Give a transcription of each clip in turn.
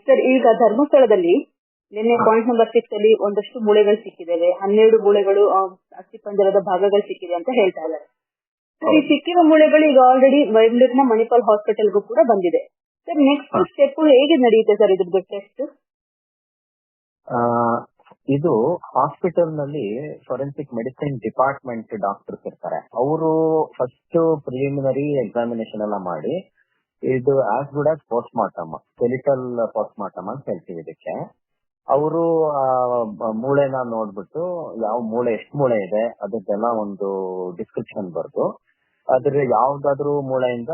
Sir ಈಗ ಧರ್ಮಸ್ಥಳದಲ್ಲಿ ನಿನ್ನೆ ಪಾಯಿಂಟ್ ನಂಬರ್ ಸಿಕ್ಸ್ ಅಲ್ಲಿ ಒಂದಷ್ಟು ಮೂಳೆಗಳು ಸಿಕ್ಕಿದ್ದಾವೆ ಹನ್ನೆರಡು ಮೂಳೆಗಳು ಅಸ್ಥಿಪಂಜರದ ಭಾಗಗಳು ಸಿಕ್ಕಿದೆ ಅಂತ ಹೇಳ್ತಾ ಇದ್ದಾರೆ. ಸರ್ ಈ ಸಿಕ್ಕಿರೋ ಮೂಳೆಗಳು ಈಗ ಆಲ್ರೆಡಿ ಬೆಂಗಳೂರಿನ ಮಣಿಪಾಲ್ ಹಾಸ್ಪಿಟಲ್ಗೂ ಕೂಡ ಬಂದಿದೆ. ಸರ್ ನೆಕ್ಸ್ಟ್ ಸ್ಟೆಪ್ ಹೇಗೆ ನಡೆಯುತ್ತೆ ಸರ್ ಇದ್ರದ್ದು ಟೆಸ್ಟ್ ಆ, ಇದು ಹಾಸ್ಪಿಟಲ್ನಲ್ಲಿ ಫೊರೆನ್ಸಿಕ್ ಮೆಡಿಸಿನ್ ಡಿಪಾರ್ಟ್ಮೆಂಟ್ ಡಾಕ್ಟರ್ಸ್ ಇರ್ತಾರೆ. ಅವರು ಫಸ್ಟ್ ಪ್ರಿಲಿಮಿನರಿ ಎಕ್ಸಾಮಿನೇಷನ್ ಎಲ್ಲ ಮಾಡಿ ಇದು as good as post mortem skeletal post mortem ಅಂತ ಹೇಳ್ತೀವಿ ಇದಕ್ಕೆ. ಅವರು ಮೂಳೆನ ನೋಡ್ಬಿಟ್ಟು, ಯಾವ ಮೂಳೆ, ಎಷ್ಟು ಮೂಳೆ ಇದೆ, ಅದಕ್ಕೆಲ್ಲ ಒಂದು ಡಿಸ್ಕ್ರಿಪ್ಷನ್ ಬರ್ದು ಅದ್ರ ಯಾವ್ದಾದ್ರು ಮೂಳೆಯಿಂದ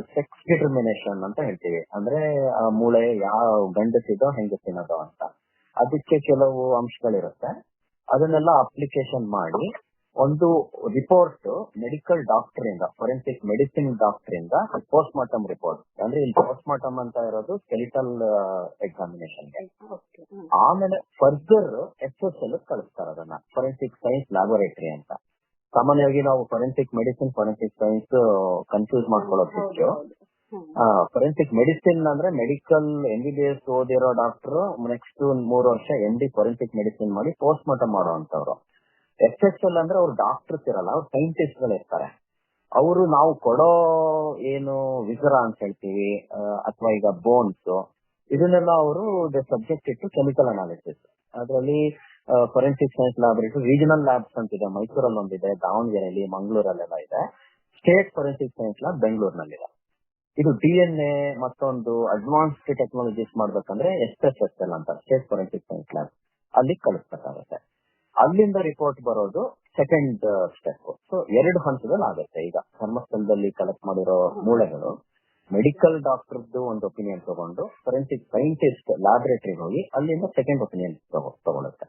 ಸೆಕ್ಸ್ ಡಿಟರ್ಮಿನೇಷನ್ ಅಂತ ಹೇಳ್ತೀವಿ. ಅಂದ್ರೆ, ಆ ಮೂಳೆ ಯಾವ ಗಂಡಸಿದೋ, ಹೆಂಗಸಿನದೋ ಅಂತ. ಅದಕ್ಕೆ ಕೆಲವು ಅಂಶಗಳಿರುತ್ತೆ. ಅದನ್ನೆಲ್ಲ ಅಪ್ಲಿಕೇಶನ್ ಮಾಡಿ ಒಂದು ರಿಪೋರ್ಟ್ ಮೆಡಿಕಲ್ ಡಾಕ್ಟರ್ ಇಂದ ಫೊರೆನ್ಸಿಕ್ ಮೆಡಿಸಿನ್ ಡಾಕ್ಟರ್ ಇಂದ ಪೋಸ್ಟ್ ಮಾರ್ಟಮ್ ರಿಪೋರ್ಟ್ ಅಂದ್ರೆ ಇಲ್ಲಿ ಪೋಸ್ಟ್ ಮಾರ್ಟಮ್ ಅಂತ ಇರೋದು ಸ್ಕೆಲಿಟಲ್ ಎಕ್ಸಾಮಿನೇಷನ್ ಆಮೇಲೆ ಫರ್ದರ್ ಎಸ್ ಎಸ್ ಎಲ್ ಕಳಿಸ್ತಾರೆ ಅದನ್ನ ಫೊರೆನ್ಸಿಕ್ ಸೈನ್ಸ್ ಲ್ಯಾಬೊರೇಟರಿ ಅಂತ. ಸಾಮಾನ್ಯವಾಗಿ ನಾವು forensic medicine forensic science confuse ಮಾಡ್ಕೊಳ್ಳೋದಿತ್ತು forensic medicine ಅಂದ್ರೆ medical M B B S ಓದಿರೋ doctor next ಮೂರು ವರ್ಷ ಎಂ ಡಿ ಫೊರೆನ್ಸಿಕ್ ಮೆಡಿಸಿನ್ ಮಾಡಿ ಪೋಸ್ಟ್ ಮಾರ್ಟಮ್ ಮಾಡುವಂತವ್ರು ಎಸ್ ಎಸ್ ಎಲ್ ಅಂದ್ರೆ ಅವ್ರು ಡಾಕ್ಟರ್ಸ್ ಇರಲ್ಲ, ಅವ್ರು ಸೈಂಟಿಸ್ಟ್ಗಳು ಇರ್ತಾರೆ. ಅವರು ನಾವು ಕೊಡೋ ಏನು ವಿಜರ ಅಂತ ಹೇಳ್ತೀವಿ ಅಥವಾ ಈಗ ಬೋನ್ಸ್ ಇದನ್ನೆಲ್ಲ ಅವರು ಸಬ್ಜೆಕ್ಟ್ ಇಟ್ಟು ಕೆಮಿಕಲ್ ಅನಾಲಿಸಿಸ್ ಅದರಲ್ಲಿ forensic science laboratory regional labs ಅಂತ ಇದೆ, ಮೈಸೂರಲ್ಲಿ ಒಂದಿದೆ ದಾವಣಗೆರೆಯಲ್ಲಿ ಮಂಗಳೂರಲ್ಲೆಲ್ಲ ಇದೆ. ಸ್ಟೇಟ್ ಫೊರೆನ್ಸಿಕ್ ಸೈನ್ಸ್ ಲ್ಯಾಬ್ ಬೆಂಗಳೂರಿನಲ್ಲಿದೆ. ಇದು ಡಿ ಎನ್ ಎ ಮತ್ತೊಂದು ಅಡ್ವಾನ್ಸ್ಡ್ ಟೆಕ್ನಾಲಜೀಸ್ ಮಾಡ್ಬೇಕಂದ್ರೆ ಎಸ್ ಎಸ್ ಎಸ್ ಎಲ್ ಅಂತ ಸ್ಟೇಟ್ ಫೊರೆನ್ಸಿಕ್ ಸೈನ್ಸ್ ಲ್ಯಾಬ್ ಅಲ್ಲಿ ಕಳಿಸ್ಬೇಕಾಗುತ್ತೆ. ಅಲ್ಲಿಂದ ರಿಪೋರ್ಟ್ ಬರೋದು ಸೆಕೆಂಡ್ ಸ್ಟೆಪ್ ಸೊ ಎರಡು ಹಂತದಲ್ಲಿ ಆಗುತ್ತೆ. ಈಗ ಧರ್ಮಸ್ಥಳದಲ್ಲಿ ಕಲೆಕ್ಟ್ ಮಾಡಿರೋ ಮೂಳೆಗಳು ಮೆಡಿಕಲ್ ಡಾಕ್ಟರ್ದು ಒಂದು ಒಪಿನಿಯನ್ ತಗೊಂಡು ಫೊರೆನ್ಸಿಕ್ ಸೈಂಟಿಸ್ಟ್ ಲ್ಯಾಬೊರೇಟರಿ ಹೋಗಿ ಅಲ್ಲಿಂದ ಸೆಕೆಂಡ್ ಒಪಿನಿಯನ್ ತಗೊಳುತ್ತೆ.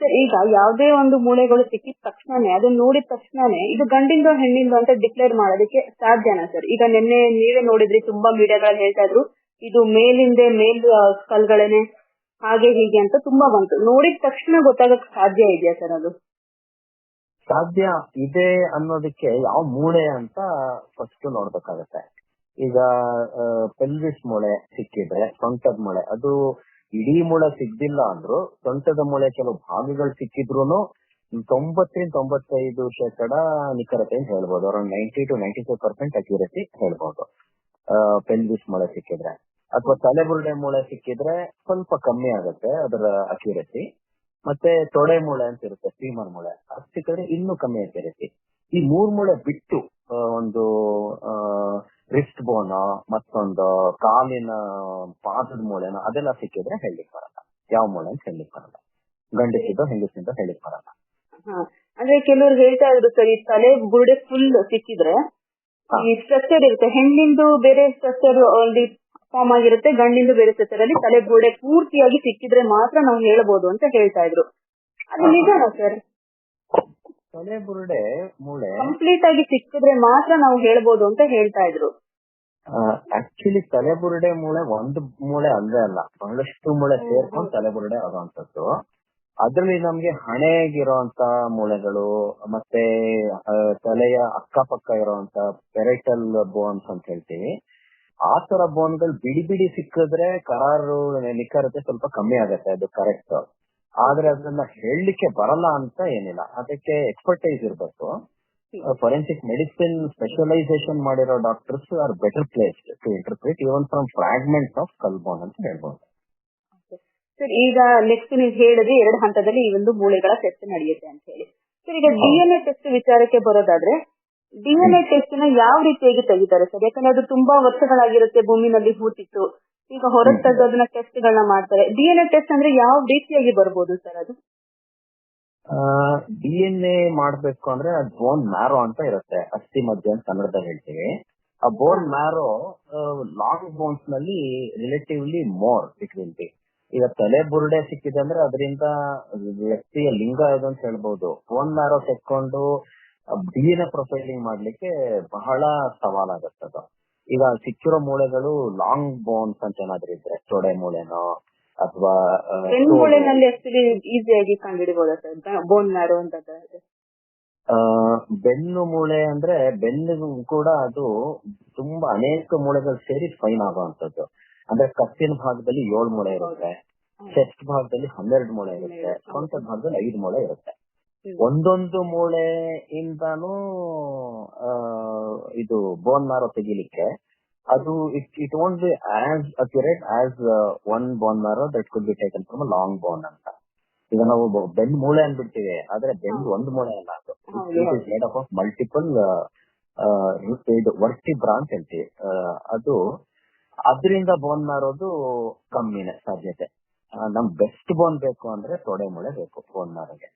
ಸರ್, ಈಗ ಯಾವುದೇ ಒಂದು ಮೂಳೆಗಳು ಸಿಕ್ಕಿದ ತಕ್ಷಣನೇ, ಅದನ್ನ ನೋಡಿದ ತಕ್ಷಣನೇ, ಇದು ಗಂಡಿಂದ ಹೆಣ್ಣಿಂದ ಅಂತ ಡಿಕ್ಲೇರ್ ಮಾಡೋದಕ್ಕೆ ಸಾಧ್ಯನಾ ಸರ್? ಈಗ ನಿನ್ನೆ ನೀವೇ ನೋಡಿದ್ರಿ, ತುಂಬಾ ಮೀಡಿಯಾಗಳಲ್ಲಿ ಹೇಳ್ತಾ ಇದ್ರು, ಇದು ಮೇಲಿಂದೆ ಮೇಲ್ ಕಲ್ಗಳೇನೆ ಹಾಗೆ ಹೀಗೆ ಅಂತ ತುಂಬಾ ಬಂತು. ನೋಡಿದ ತಕ್ಷಣ ಗೊತ್ತಾಗಕ್ ಸಾಧ್ಯ ಇದೆಯಾ ಸರ್ ಅದು? ಸಾಧ್ಯ ಇದೆ ಅನ್ನೋದಕ್ಕೆ ಯಾವ ಮೂಳೆ ಅಂತ ಫಸ್ಟ್ ನೋಡ್ಬೇಕಾಗತ್ತೆ. ಈಗ ಪೆಲ್ವಿಸ್ ಮೂಳೆ ಸಿಕ್ಕಿದ್ರೆ ಸೊಂಟದ ಮೂಳೆ. ಅದು ಇಡೀ ಮೂಳೆ ಸಿಗ್ದಿಲ್ಲ ಅಂದ್ರು, ಸೊಂಟದ ಮೂಳೆ ಕೆಲವು ಭಾಗಗಳು ಸಿಕ್ಕಿದ್ರು ತೊಂಬತ್ತರಿಂದ ತೊಂಬತ್ತೈದು ಶೇಕಡ ನಿಖರತೆ ಅಂತ ಹೇಳ್ಬೋದು. Around ninety to ninety five percent accuracy ಹೇಳ್ಬೋದು ಪೆಲ್ವಿಸ್ ಮೂಳೆ ಸಿಕ್ಕಿದ್ರೆ. ಅಥವಾ ತಲೆಬುರುಡೆ ಮೂಳೆ ಸಿಕ್ಕಿದ್ರೆ ಸ್ವಲ್ಪ ಕಮ್ಮಿ ಆಗುತ್ತೆ ಅದರ ಅಕ್ಯುರಸಿ. ಮತ್ತೆ ತೊಡೆ ಮೂಳೆ ಅಂತ ಇರುತ್ತೆ ಫೀಮರ್ ಮೂಳೆ. ಅದು ಸಿಕ್ಕಿದ್ರೆ ಇನ್ನೂ ಕಮ್ಮಿ ಅಕ್ಯುರಸಿ. ಈ ಮೂರ್ ಮೂಳೆ ಬಿಟ್ಟು ಒಂದು ರಿಸ್ಟ್ ಬೋನ್ ಮತ್ತೊಂದು ಕಾಲಿನ ಪಾದದ ಮೂಳೆನ ಅದೆಲ್ಲ ಸಿಕ್ಕಿದ್ರೆ ಹೇಳಿಕ್ ಬರಲ್ಲ. ಯಾವ ಮೂಳೆ ಅಂತ ಹೇಳಿಕ್ ಬರಲ್ಲ. ಗಂಡಸಿದ್ದೋ ಹೆಂಗಸಿಂದ ಹೇಳಿಕ್ ಬರಲ್ಲ. ಅಂದ್ರೆ ಕೆಲವ್ರು ಹೇಳ್ತಾ ಇದ್ರು ಸರ್ ಈ ತಲೆ ಬುರುಡೆ ಫುಲ್ ಸಿಕ್ಕಿದ್ರೆ ಈ ಸ್ಟ್ರಕ್ಚರ್ ಇರುತ್ತೆ. ಹೆಣ್ಣಿಂದು ಬೇರೆ ಸ್ಟ್ರಕ್ಚರ್ ಅಲ್ಲಿ ಫಾರ್ಮ್ ಆಗಿರುತ್ತೆ. ಗಂಡಿಂದು ಬೇರೆ ಸೆಸರಲ್ಲಿ ಅಲ್ಲಿ ತಲೆ ಬುರುಡೆ ಪೂರ್ತಿಯಾಗಿ ಸಿಕ್ಕಿದ್ರೆ ಮಾತ್ರ ನಾವು ಹೇಳ್ಬೋದು ಅಂತ ಹೇಳ್ತಾ ಇದ್ರು. ಅದು. ನಿಜನಾ ಸರ್? ತಲೆ ಬುರುಡೆ ಮೂಳೆ. ಕಂಪ್ಲೀಟ್ ಆಗಿ ಸಿಕ್ಕಿದ್ರೆ ಮಾತ್ರ ನಾವು ಹೇಳ್ಬೋದು ಅಂತ ಹೇಳ್ತಾ ಇದ್ರು. ಆಕ್ಚುಲಿ ತಲೆಬುರುಡೆ ಮೂಳೆ ಒಂದು ಮೂಳೆ ಅಲ್ಲೇ ಅಲ್ಲ. ಬಹಳಷ್ಟು ಮೂಳೆ ಸೇರ್ಕೊಂಡು ತಲೆಬುರುಡೆ ಆಗುವಂತದ್ದು ಅದ್ರಲ್ಲಿ ನಮ್ಗೆ ಹಣೆಗಿರುವಂತ ಮೂಳೆಗಳು ಮತ್ತೆ ತಲೆಯ ಅಕ್ಕಪಕ್ಕ ಇರುವಂತ ಪೆರೈಟಲ್ ಬೋನ್ಸ್ ಅಂತ ಹೇಳ್ತೀವಿ. ಆ ತರ ಬೋನ್ಗಳು ಬಿಡಿ ಬಿಡಿ ಸಿಕ್ಕಿದ್ರೆ ಕರಾರು ನಿಖರತೆ ಸ್ವಲ್ಪ ಕಮ್ಮಿ ಆಗತ್ತೆ ಅದು ಕರೆಕ್ಟ್ ಆದ್ರೆ ಅದನ್ನ ಹೇಳಲಿಕ್ಕೆ ಬರಲ್ಲ ಅಂತ ಏನಿಲ್ಲ. ಅದಕ್ಕೆ ಎಕ್ಸ್ಪರ್ಟೈಸ್ ಇರಬೇಕು. ಫೊರೆನ್ಸಿಕ್ ಮೆಡಿಸಿನ್ ಸ್ಪೆಷಲೈಸೇಷನ್ ಮಾಡಿರೋ doctors are better place to interpret even from fragment of collarbone ಅಂತ ಹೇಳ್ಬೋದು. ಸರ್ ಈಗ ನೆಕ್ಸ್ಟ್ ನೀವು ಹೇಳಿದ್ರೆ ಎರಡು ಹಂತದಲ್ಲಿ ಈ ಒಂದು ಮೂಳೆಗಳ ಟೆಸ್ಟ್ ನಡೆಯುತ್ತೆ ಅಂತ ಹೇಳಿ. ಸರ್ ಈಗ ಡಿಎನ್ಎ ಟೆಸ್ಟ್ ವಿಚಾರಕ್ಕೆ ಬರೋದಾದ್ರೆ ಡಿಎನ್ಎ ಟೆಸ್ಟ್ನ ಯಾವ ರೀತಿಯಾಗಿ ತೆಗಿತಾರೆ ಸರ್? ಯಾಕಂದ್ರೆ ಅದು ತುಂಬಾ ವರ್ಷಗಳಾಗಿರುತ್ತೆ ಭೂಮಿನಲ್ಲಿ ಹೂತಿತ್ತು ಈಗ ಹೊರಗೆ ತೆಗೆದು ಅದನ್ನ ಟೆಸ್ಟ್ ಗಳನ್ನ ಮಾಡ್ತಾರೆ. ಡಿಎನ್ಎ ಟೆಸ್ಟ್ ಅಂದ್ರೆ ಯಾವ ರೀತಿಯಾಗಿ ಬರ್ಬೋದು ಸರ್ ಅದು? ಡಿಎನ್ಎ ಮಾಡ್ಬೇಕು ಅಂದ್ರೆ ಅದು ಬೋನ್ ಮ್ಯಾರೋ ಅಂತ ಇರುತ್ತೆ. ಅಸ್ಥಿ ಮಧ್ಯ ಅಂತ ಕನ್ನಡದಲ್ಲಿ ಹೇಳ್ತೀವಿ. ಆ ಬೋನ್ ಮ್ಯಾರೋ ಲಾಂಗ್ ಬೋನ್ಸ್ನಲ್ಲಿ ರಿಲೇಟಿವ್ಲಿ ಮೋರ್ ಸಿಕ್ಕಿಂತಿ ಈಗ ತಲೆ ಬುರುಡೆ ಸಿಕ್ಕಿದೆ ಅಂದ್ರೆ ಅದರಿಂದ ವ್ಯಕ್ತಿಯ ಲಿಂಗ ಇದು ಅಂತ ಹೇಳ್ಬಹುದು ಬೋನ್ ಮ್ಯಾರೋ ತೆಕ್ಕೊಂಡು ಡಿ ಎನ್ ಎ ಪ್ರೊಫೈಲಿಂಗ್ ಮಾಡ್ಲಿಕ್ಕೆ ಬಹಳ ಸವಾಲಾಗತ್ತೆ ಅದು. ಈಗ ಸಿಕ್ಕಿರೋ ಮೂಳೆಗಳು ಲಾಂಗ್ ಬೋನ್ಸ್ ಅಂತ ಏನಾದ್ರೂ ಇದ್ರೆ ತೊಡೆ ಮೂಳೆನೋ ಅಥವಾ ಮೂಳೆನಲ್ಲಿ ಈಸಿಯಾಗಿ ಕಂಡುಹಿಡಿಬಹುದಾ ಸರ್ ಬೋನ್ ಮ್ಯಾರೋ ಅಂತ ಬೆನ್ನು ಮೂಳೆ ಅಂದ್ರೆ ಬೆನ್ನು ಕೂಡ ಅದು ತುಂಬಾ ಅನೇಕ ಮೂಳೆಗಳು ಸೇರಿ ಫೈನ್ ಆಗುವಂತದ್ದು ಅಂದ್ರೆ ಕತ್ತಿನ ಭಾಗದಲ್ಲಿ ಏಳು ಮೂಳೆ ಇರುತ್ತೆ ಚೆಸ್ಟ್ ಭಾಗದಲ್ಲಿ ಹನ್ನೆರಡು ಮೂಳೆ ಇರುತ್ತೆ ಸೊಂಟದ ಭಾಗದಲ್ಲಿ ಐದು ಮೂಳೆ ಇರುತ್ತೆ. ಒಂದೊಂದು ಮೂಳೆಯಿಂದಾನು ಆ, ಇದು ಬೋನ್ ಮಾರೋ ತೆಗಿಲಿಕ್ಕೆ ಅದು it it won't be as accurate as one bone marrow that could be taken from long bone ಅಂತ. ಈಗ ನಾವು ಬೆನ್ ಬೆಂಡ್ ಮೂಳೆ ಅಂದ್ಬಿಡ್ತೀವಿ ಆದ್ರೆ ಬೆಂಡ್ ಒಂದು ಮೂಳೆ ಅಲ್ಲ ಅದು. ಮೇಡ್ ಅಪ್ ಆಫ್ ಮಲ್ಟಿಪಲ್ ಇದು ವರ್ಟಿ ಬ್ರಾಂಚ್ ಅಂತೀವಿ. ಅದು ಅದರಿಂದ ಬೋನ್ ಮಾರೋದು ಕಮ್ಮಿನೇ ಸಾಧ್ಯತೆ. ನಮ್ ಬೆಸ್ಟ್ ಬೋನ್ ಬೇಕು ಅಂದ್ರೆ ತೊಡೆ ಮೂಳೆ ಬೇಕು ಬೋನ್ ಮಾರೋಗೆ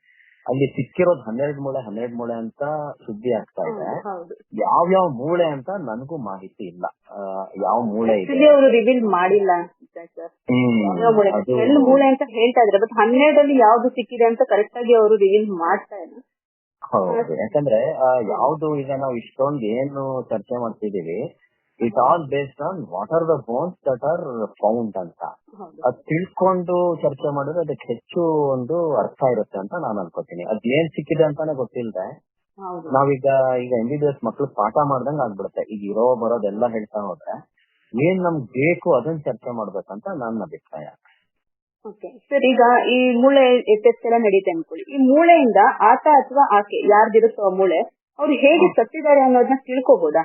ಅಲ್ಲಿ ಸಿಕ್ಕಿರೋದು ಹನ್ನೆರಡು ಮೂಳೆ ಹನ್ನೆರಡು ಮೂಳೆ ಅಂತ ಸುದ್ದಿ ಆಗ್ತಾ ಇದೆ. ಯಾವ ಯಾವ ಮೂಳೆ ಅಂತ ನನಗೂ ಮಾಹಿತಿ ಇಲ್ಲ. ಯಾವ ಮೂಳೆ ಅವರು ರಿವೀಲ್ ಮಾಡಿಲ್ಲ ಯಾವ ಮೂಳೆ? ಅಂತ ಹೇಳ್ತಾ ಇದ್ರೆ ಬಟ್ ಹನ್ನೆರಡಲ್ಲಿ ಯಾವ್ದು ಸಿಕ್ಕಿದೆ ಅಂತ ಕರೆಕ್ಟ್ ಆಗಿ ಅವರು ರಿವೀಲ್ ಮಾಡ್ತಾ ಇಲ್ಲ. ಹೌದು ಯಾಕಂದ್ರೆ ಯಾವ್ದು ಈಗ ನಾವು ಇಷ್ಟೊಂದು ಏನು ಚರ್ಚೆ ಮಾಡ್ತಿದೀವಿ it all based on what are the bones that are found ಅಂತ. ಅದ್ ತಿಳ್ಕೊಂಡು ಚರ್ಚೆ ಮಾಡಿದ್ರೆ ಅದಕ್ಕೆ ಹೆಚ್ಚು ಒಂದು ಅರ್ಥ ಇರುತ್ತೆ ಅಂತ ನಾನು ಅನ್ಕೋತೀನಿ. ಅದ್ ಏನ್ ಸಿಕ್ಕಿದೆ ಅಂತಾನೆ ಗೊತ್ತಿಲ್ಲದೆ ನಾವೀಗ ಈಗ ಎಂ ಬಿ ಬಿ ಎಸ್ ಮಕ್ಳು ಪಾಠ ಮಾಡ್ದಂಗ್ ಆಗ್ಬಿಡುತ್ತೆ. ಈಗ ಇರೋ ಬರೋದೆಲ್ಲ ಹೇಳ್ತಾ ಹೋದ್ರೆ ಏನ್ ನಮ್ಗ್ ಬೇಕು ಅದನ್ನ ಚರ್ಚೆ ಮಾಡ್ಬೇಕಂತ ನನ್ನ ಅಭಿಪ್ರಾಯ. ಓಕೆ. ಸರ್ ಈಗ ಈ ಮೂಳೆ ಟೆಸ್ಟ್ ಎಲ್ಲ ನಡೀತೆ ಅನ್ಕೊಳ್ಳಿ. ಈ ಮೂಳೆಯಿಂದ ಆತ ಅಥವಾ ಆಕೆ ಯಾರ್ದಿರುತ್ತೋ ಮೂಳೆ ಅವ್ರು ಹೇಗೆ ಸತ್ತಿದ್ದಾರೆ ಅನ್ನೋದನ್ನ ತಿಳ್ಕೊಬೋದಾ?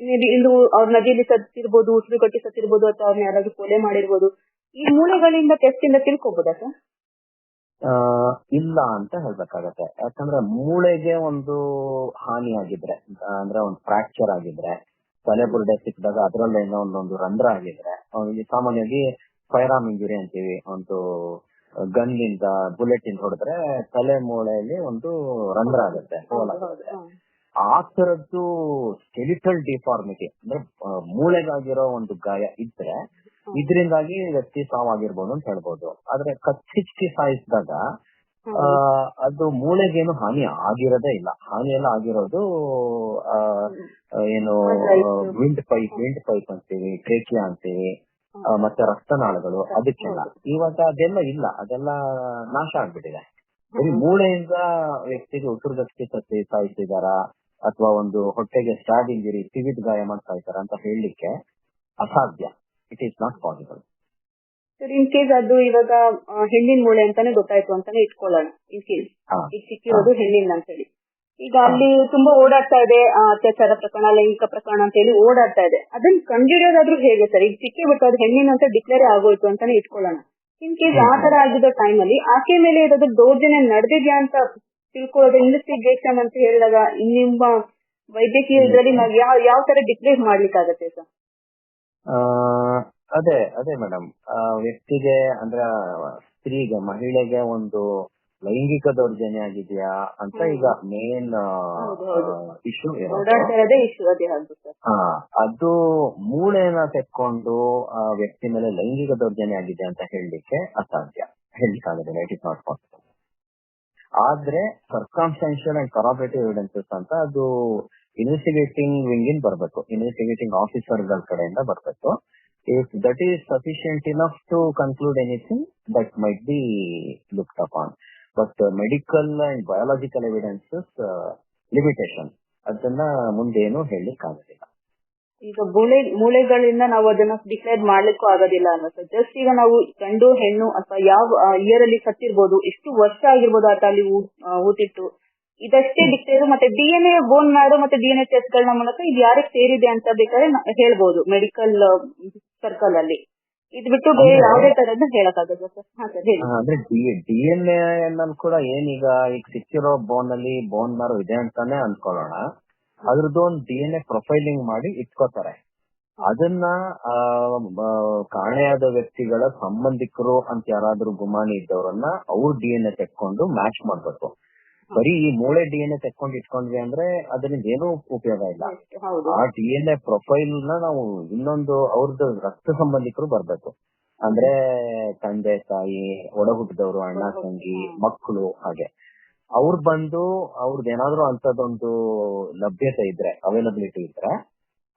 ಮೇಬಿ ಇಂದು ಅವ್ರ ನದಿಯಲ್ಲಿ ಸತ್ತಿರ್ಬೋದು ಉಸಿರು ಕಟ್ಟಿ ಸತ್ತಿರ್ಬೋದು ಅಥವಾ ಅವ್ರನ್ನ ಯಾರಾದ್ರೂ ಕೊಲೆ ಮಾಡಿರ್ಬೋದು ಈ ಮೂಳೆಗಳಿಂದ ಟೆಸ್ಟ್ ಇಂದ ತಿಳ್ಕೊಬೋದಾ ಸರ್? ಇಲ್ಲ ಅಂತ ಹೇಳ್ಬೇಕಾಗತ್ತೆ. ಯಾಕಂದ್ರೆ ಮೂಳೆಗೆ ಒಂದು ಹಾನಿ ಆಗಿದ್ರೆ ಅಂದ್ರೆ ಒಂದು ಫ್ರಾಕ್ಚರ್ ಆಗಿದ್ರೆ ತಲೆ ಬುರುಡೆ ಸಿಕ್ಕಿದಾಗ ಅದರಲ್ಲೇ ಒಂದೊಂದು ರಂಧ್ರ ಆಗಿದ್ರೆ ಸಾಮಾನ್ಯವಾಗಿ ಫೈರ್ ಆರ್ಮ್ ಇಂಜುರಿ ಅಂತೀವಿ ಒಂದು ಗನ್ ಇಂದ ಬುಲೆಟ್ ಇಂದ ಹೊಡೆದ್ರೆ ತಲೆ ಮೂಳೆಯಲ್ಲಿ ಒಂದು ರಂಧ್ರ ಆಗುತ್ತೆ. ಆ ತರದ್ದು ಸ್ಕೆಲಿಟಲ್ ಡಿಫಾರ್ಮಿಟಿ ಅಂದ್ರೆ ಮೂಳೆಗಾಗಿರೋ ಒಂದು ಗಾಯ ಇದ್ರೆ ಇದರಿಂದಾಗಿ ವ್ಯಕ್ತಿ ಸಾವಾಗಿರ್ಬೋದು ಅಂತ ಹೇಳ್ಬೋದು. ಆದ್ರೆ ಕಚ್ಚಿಚ್ಚಿ ಸಾಯಿಸಿದಾಗ ಅದು ಮೂಳೆಗೇನು ಹಾನಿ ಆಗಿರೋದೇ ಇಲ್ಲ. ಹಾನಿ ಎಲ್ಲ ಆಗಿರೋದು ಏನು ವಿಂಡ್ ಪೈಪ್ ವಿಂಡ್ ಪೈಪ್ ಅಂತೀವಿ ಟ್ರೇಕಿಯಾ ಅಂತೀವಿ ಮತ್ತೆ ರಕ್ತನಾಳಗಳು ಅದಕ್ಕೆಲ್ಲ. ಇವಾಗ ಅದೆಲ್ಲ ಇಲ್ಲ. ಅದೆಲ್ಲ ನಾಶ ಆಗ್ಬಿಟ್ಟಿದೆ. ಬರೀ ಮೂಳೆಯಿಂದ ವ್ಯಕ್ತಿಗೆ ಉಸಿರುಗಟ್ಟಿ ಸತ್ತಿ ಸಾಯಿಸಿದಾರ? ಅಥವಾ ಒಂದು ಹೊಟ್ಟೆಗೆ ಸ್ಟಾರ್ಟ್ ಇಂಜುರಿ ಸಿಗಿದ್ ಗಾಯ ಮಾಡ್ತಾ ಇದ್ದಾರೆ ಅಂತ ಹೇಳಲಿಕ್ಕೆ ಅಸಾಧ್ಯ. It is not possible sir in case ಅದು ಇವಾಗ ಹೆಣ್ಣಿನ ಮೂಳೆ ಅಂತಾನೆ ಗೊತ್ತಾಯ್ತು ಅಂತಾನೆ ಇಟ್ಕೊಳ್ಳೋಣ ಇನ್ ಕೇಸ್ ಈಗ ಸಿಕ್ಕಿರೋದು ಹೆಣ್ಣಿನ ಅಂತ ಹೇಳಿ ಈಗ ಅಲ್ಲಿ ತುಂಬಾ ಓಡಾಡ್ತಾ ಇದೆ ಅತ್ಯಾಚಾರ ಪ್ರಕರಣ ಲೈಂಗಿಕ ಪ್ರಕರಣ ಅಂತ ಹೇಳಿ ಓಡಾಡ್ತಾ ಇದೆ. ಅದನ್ನ ಕಂಡಿಡಿಯೋದಾದ್ರೂ ಹೇಗೆ ಸರ್ ಈಗ ಸಿಕ್ಕಿ ಬಿಟ್ಟು ಅದು ಹೆಣ್ಣಿನ ಅಂತ ಡಿಕ್ಲೇರ್ ಆಗೋಯ್ತು ಅಂತಾನೆ ಇಟ್ಕೊಳ್ಳೋಣ. ಇನ್ ಕೇಸ್ ಆ ತರ ಆಗಿದ್ದ ಟೈಮ್ ಅಲ್ಲಿ ಆಕೆ ಮೇಲೆ ಇರೋದು ದೌರ್ಜನ್ಯ ನಡೆದಿದ್ಯಾ ಅಂತ ತಿಳ್ಕೊಳ್ಳೋದು ಇನ್ವೆಸ್ಟಿಗೇಷನ್ ಅಂತ ಹೇಳಿದಾಗ ನಿಮ್ಮ ವೈದ್ಯಕೀಯ ಇದರಲ್ಲಿ ನಾವು ಯಾವ ಯಾವ ತರ ಡಿಕ್ಲೇರ್ ಮಾಡ್ಲಿಕ್ಕಾಗತ್ತೆ ಸರ್? ಅದೇ ಅದೇ ಮೇಡಮ್ ವ್ಯಕ್ತಿಗೆ ಅಂದ್ರೆ ಸ್ತ್ರೀಗೆ ಮಹಿಳೆಗೆ ಒಂದು ಲೈಂಗಿಕ ದೌರ್ಜನ್ಯ ಆಗಿದೆಯಾ ಅಂತ ಈಗ ಮೇನ್. ಇಶ್ಯೂ ಅದು ಮೂಳೆನ ತೆಕ್ಕೊಂಡು ಆ ವ್ಯಕ್ತಿ ಮೇಲೆ ಲೈಂಗಿಕ ದೌರ್ಜನ್ಯ ಆಗಿದೆ ಅಂತ ಹೇಳಲಿಕ್ಕೆ ಅಸಾಧ್ಯ. ಹೇಳಲಿಕ್ಕಾಗೋದಿಲ್ಲ ಇಟ್ ಇಸ್ ನಾಟ್ ಪಾಸಿಬಲ್ ಆದ್ರೆ ಸರ್ಕಾನ್ಸ್ಟೆನ್ಶಿಯಲ್ ಅಂಡ್ ಕರಾಪರೇಟಿವ್ ಎವಿಡೆನ್ಸಸ್ ಅಂತ ಅದು ಇನ್ವೆಸ್ಟಿಗೇಟಿಂಗ್ ವಿಂಗ್ ಇನ್ ಬರಬೇಕು. ಇನ್ವೆಸ್ಟಿಗೇಟಿಂಗ್ ಆಫೀಸರ್ಗಳ ಕಡೆಯಿಂದ ಬರಬೇಕು. If that is sufficient enough to conclude anything that might be looked upon but medical and biological evidences limitation ಅದನ್ನ ಮುಂದೇನು ಹೇಳಲಿಕ್ಕಾಗೋದಿಲ್ಲ. ಈಗ ಮೂಳೆ ಮೂಳೆಗಳಿಂದ ನಾವು ಅದನ್ನ ಡಿಕ್ಲೇರ್ ಮಾಡ್ಲಿಕ್ಕೂ ಆಗೋದಿಲ್ಲ ಸರ್ ಜಸ್ಟ್ ಈಗ ನಾವು ಗಂಡು ಹೆಣ್ಣು ಅಥವಾ ಯಾವ ಇಯರ್ ಅಲ್ಲಿ ಸತ್ತಿರ್ಬೋದು ಎಷ್ಟು ವರ್ಷ ಆಗಿರ್ಬೋದು ಆತ ಅಲ್ಲಿ ಊಟಿಟ್ಟು ಇದಷ್ಟೇ ಡಿಕ್ಲೇರ್ ಮತ್ತೆ D N A bone marrow ಮತ್ತೆ ಡಿ ಎನ್ ಎ ಟೆಸ್ಟ್ ಗಳನ್ನ ಮೂಲಕ ಇದು ಯಾರಿಗೆ ಸೇರಿದೆ ಅಂತ ಬೇಕಾದ್ರೆ ಹೇಳ್ಬಹುದು ಹೇಳ್ಬೋದು ಮೆಡಿಕಲ್ ಸರ್ಕಲ್ ಅಲ್ಲಿ. ಇದು ಬಿಟ್ಟು ಬೇರೆ ಯಾವುದೇ ತರದ್ದು ಹೇಳಕ್ಕಾಗಲ್ಲ ಸರ್ ಅಂದ್ರೆ ಡಿ ಎನ್ ಎ ಕೂಡ ಏನೀಗ ಈಗ ಸಿಕ್ಕಿರೋ ಬೋನ್ ಅಲ್ಲಿ ಬೋನ್ ಮಾರು ಇದೆ ಅಂತಾನೆ ಅನ್ಕೊಳ್ಳೋಣ. ಅದ್ರದ್ದು ಒಂದು ಡಿ ಎನ್ ಎ ಪ್ರೊಫೈಲಿಂಗ್ ಮಾಡಿ ಇಟ್ಕೋತಾರೆ. ಅದನ್ನ ಕಾಣೆಯಾದ ವ್ಯಕ್ತಿಗಳ ಸಂಬಂಧಿಕರು ಅಂತ ಯಾರಾದ್ರೂ ಗುಮಾನಿ ಇದ್ದವರನ್ನ ಅವ್ರ ಡಿ ಎನ್ ಎ ತೆಕ್ಕೊಂಡು ಮ್ಯಾಚ್ ಮಾಡ್ಬೇಕು. ಬರೀ ಈ ಮೂಳೆ ಡಿ ಎನ್ ಎ ತೆಕ್ಕೊಂಡು ಇಟ್ಕೊಂಡ್ವಿ ಅಂದ್ರೆ ಅದರಿಂದ ಏನೂ ಉಪಯೋಗ ಇಲ್ಲ. ಆ ಡಿ ಎನ್ ಎ ಪ್ರೊಫೈಲ್ನ ನಾವು ಇನ್ನೊಂದು ಅವ್ರದ್ದು ರಕ್ತ ಸಂಬಂಧಿಕರು ಬರ್ಬೇಕು. ಅಂದ್ರೆ ತಂದೆ ತಾಯಿ ಒಡಹುಟ್ಟಿದವರು ಅಣ್ಣ ತಂಗಿ ಮಕ್ಕಳು ಹಾಗೆ. ಅವ್ರು ಬಂದು ಅವ್ರದ್ದು ಏನಾದ್ರು ಅಂತದೊಂದು ಲಭ್ಯತೆ ಇದ್ರೆ ಅವೈಲಬಿಲಿಟಿ ಇದ್ರೆ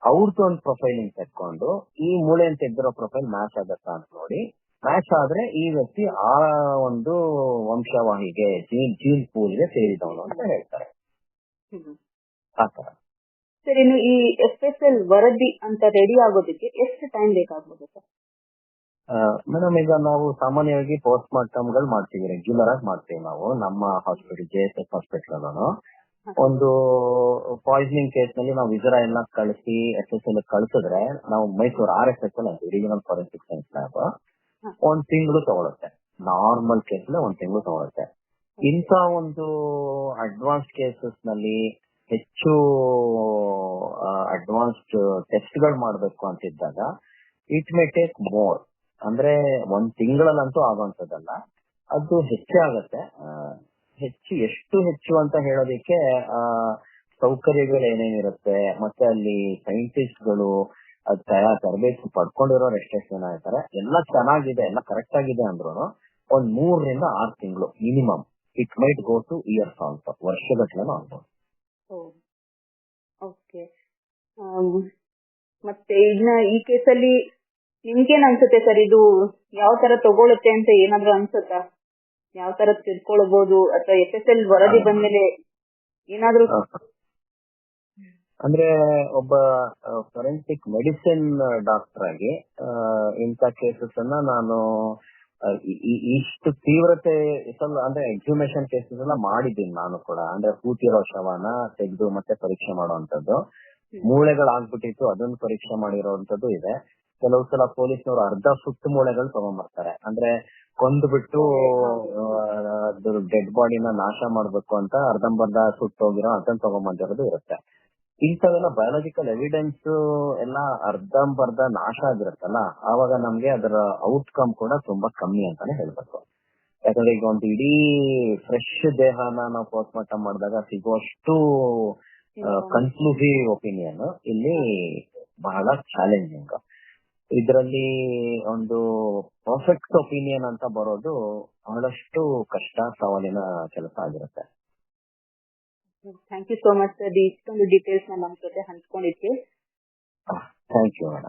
ಅವ್ರದ್ದು ಒಂದು ಪ್ರೊಫೈಲಿಂಗ್ ತೆಕ್ಕೊಂಡು ಈ ಮೂಳೆ ಅಂತ ಇದ್ದಿರೋ ಪ್ರೊಫೈಲ್ ಮ್ಯಾಚ್ ಆಗತ್ತಾ ಅಂತ ನೋಡಿ ಮ್ಯಾಚ್ ಆದ್ರೆ ಈ ವ್ಯಕ್ತಿ ಆ ಒಂದು ವಂಶವಾಹಿಗೆ ಜೀನ್ ಜೀನ್ ಪೂಲ್ಗೆ ಸೇರಿದವನು ಅಂತ ಹೇಳ್ತಾರೆ. ಆತರ ಸರ್ ಇನ್ನು ಈ ಎಸ್ ಎಸ್ ಎಲ್ ವರದಿ ಅಂತ ರೆಡಿ ಆಗೋದಕ್ಕೆ ಎಷ್ಟು ಟೈಮ್ ಬೇಕಾಗ್ಬೋದು ಸರ್? ಮೇಡಮ್, ಈಗ ನಾವು ಸಾಮಾನ್ಯವಾಗಿ ಪೋಸ್ಟ್ ಮಾರ್ಟಮ್ಗಳು ಮಾಡ್ತೀವಿ ರೆಗ್ಯುಲರ್ ಆಗಿ ಮಾಡ್ತೀವಿ ನಾವು, ನಮ್ಮ hospital J S F hospital ಒಂದು ಪಾಯ್ಸನಿಂಗ್ ಕೇಸ್ನಲ್ಲಿ ನಾವು ವಿಜರ ಎಲ್ಲ ಕಳಿಸಿ ಎಸ್ ಎಸ್ ಎಲ್ ಕಳಿಸಿದ್ರೆ, ನಾವು Mysuru R S S L ಅಂತ ರೀಜನಲ್ ಫಾರೆನ್ಸಿಕ್ ಸೈನ್ಸ್ ಲ್ಯಾಬ್ ಒಂದ್ ತಿಂಗಳು ತಗೊಳುತ್ತೆ. ನಾರ್ಮಲ್ ಕೇಸ್ ಒಂದ್ ತಿಂಗಳು ತಗೊಳುತ್ತೆ. ಇಂಥ ಒಂದು ಅಡ್ವಾನ್ಸ್ ಕೇಸಸ್ನಲ್ಲಿ ಹೆಚ್ಚು ಅಡ್ವಾನ್ಸ್ಡ್ ಟೆಸ್ಟ್ಗಳು ಮಾಡಬೇಕು ಅಂತಿದ್ದಾಗ ಇಟ್ ಮೇ ಟೇಕ್ ಮೋರ್ ಅಂದ್ರೆ ಒಂದ್ ತಿಂಗಳಲ್ಲಂತೂ ಆಗುವಂತದ್ದಲ್ಲ ಅದು ಹೆಚ್ಚಾಗತ್ತೆ ಹೆಚ್ಚು ಎಷ್ಟು ಹೆಚ್ಚು ಅಂತ ಹೇಳೋದಿಕ್ಕೆ ಆ, ಸೌಕರ್ಯಗಳು ಏನೇನಿರುತ್ತೆ ಮತ್ತೆ ಅಲ್ಲಿ ಸೈಂಟಿಸ್ಟ್ಗಳು ತರಬೇತಿ ಪಡ್ಕೊಂಡಿರೋರು ಎಷ್ಟೆಷ್ಟು ಜನ ಇರ್ತಾರೆ ಎಲ್ಲ ಚೆನ್ನಾಗಿದೆ ಎಲ್ಲ ಕರೆಕ್ಟ್ ಆಗಿದೆ ಅಂದ್ರೂ ಒಂದ್ ಮೂರರಿಂದ ಆರ್ ತಿಂಗಳು minimum. It might go to years also ವರ್ಷದ ಆಗ್ಬೋದು. ಓಕೆ. ಮತ್ತೆ ಈಗ ಈ ಕೇಸಲ್ಲಿ ನಿಮ್ಗೇನ್ ಅನ್ಸುತ್ತೆ ಸರ್? ಇದು ಯಾವ ತರ ತಗೊಳುತ್ತೆ ಅಂತ ಏನಾದ್ರೂ ಅನ್ಸುತ್ತಾ? ಯಾವ ತರ ತಿಳ್ಕೊಳ್ಬಹುದು ಅಥವಾ ಎಸ್ ಎಸ್ ಎಲ್ ವರದಿ ಬಂದ್ಮೇಲೆ ಏನಾದ್ರೂ ಅಂದ್ರೆ ಒಬ್ಬ ಫೊರೆನ್ಸಿಕ್ ಮೆಡಿಸಿನ್ ಡಾಕ್ಟರ್ ಆಗಿ ಇಂಥ ಕೇಸಸ್ ಅನ್ನ ನಾನು ಇಷ್ಟು ತೀವ್ರತೆ ಅಂದ್ರೆ ಎಕ್ಸಿಮೇಷನ್ ಕೇಸಸ್ ಎಲ್ಲ ಮಾಡಿದ್ದೀನಿ ನಾನು ಕೂಡ. ಅಂದ್ರೆ ಕೂತಿರೋ ಶವನ ತೆಗೆದು ಮತ್ತೆ ಪರೀಕ್ಷೆ ಮಾಡುವಂತದ್ದು ಮೂಳೆಗಳಾಗ್ಬಿಟ್ಟಿತ್ತು ಅದನ್ನ ಪರೀಕ್ಷೆ ಮಾಡಿರೋಂಥದ್ದು ಇದೆ. ಕೆಲವು ಸಲ ಪೊಲೀಸ್ನವರು ಅರ್ಧ ಸುತ್ತು ಮೂಳೆಗಳು ತಗೊಂಡ್ಬರ್ತಾರೆ ಅಂದ್ರೆ ಕೊಂದ್ಬಿಟ್ಟು ಡೆಡ್ ಬಾಡಿನ ನಾಶ ಮಾಡ್ಬೇಕು ಅಂತ ಅರ್ಧಂಬರ್ಧ ಸುಟ್ಟೋಗಿರೋ ಅದನ್ನ ತಗೊಂಡ್ಬಂದಿರೋದು ಇರುತ್ತೆ. ಇಂಥವೆಲ್ಲ ಬಯಾಲಜಿಕಲ್ ಎವಿಡೆನ್ಸ್ ಎಲ್ಲ ಅರ್ಧಂಬರ್ಧ ನಾಶ ಆಗಿರುತ್ತಲ್ಲ, ಆವಾಗ ನಮ್ಗೆ ಅದರ ಔಟ್ಕಮ್ ಕೂಡ ತುಂಬಾ ಕಮ್ಮಿ ಅಂತಾನೆ ಹೇಳ್ಬೇಕು. ಯಾಕಂದ್ರೆ ಈಗ ಒಂದು ಇಡೀ ಫ್ರೆಶ್ ದೇಹನ ನಾವು ಪೋಸ್ಟ್ ಮಾರ್ಟಮ್ ಮಾಡಿದಾಗ ಸಿಗುವಷ್ಟು ಕನ್ಕ್ಲೂಸಿವ್ ಒಪಿನಿಯನ್ ಇಲ್ಲಿ ಬಹಳ ಚಾಲೆಂಜಿಂಗ್ ಇದರಲ್ಲಿ ಒಂದು ಪರ್ಫೆಕ್ಟ್ ಒಪಿನಿಯನ್ ಅಂತ ಬರೋದು ಬಹಳಷ್ಟು ಕಷ್ಟ ಸವಾಲಿನ ಕೆಲಸ ಆಗಿರುತ್ತೆ. Thank you so much sir ಇಷ್ಟೊಂದು ಡೀಟೇಲ್ಸ್ನ ನಮ್ ಜೊತೆ ಹಂಚ್ಕೊಂಡಿದ್ವಿ ಥ್ಯಾಂಕ್ ಯು ಮೇಡಮ್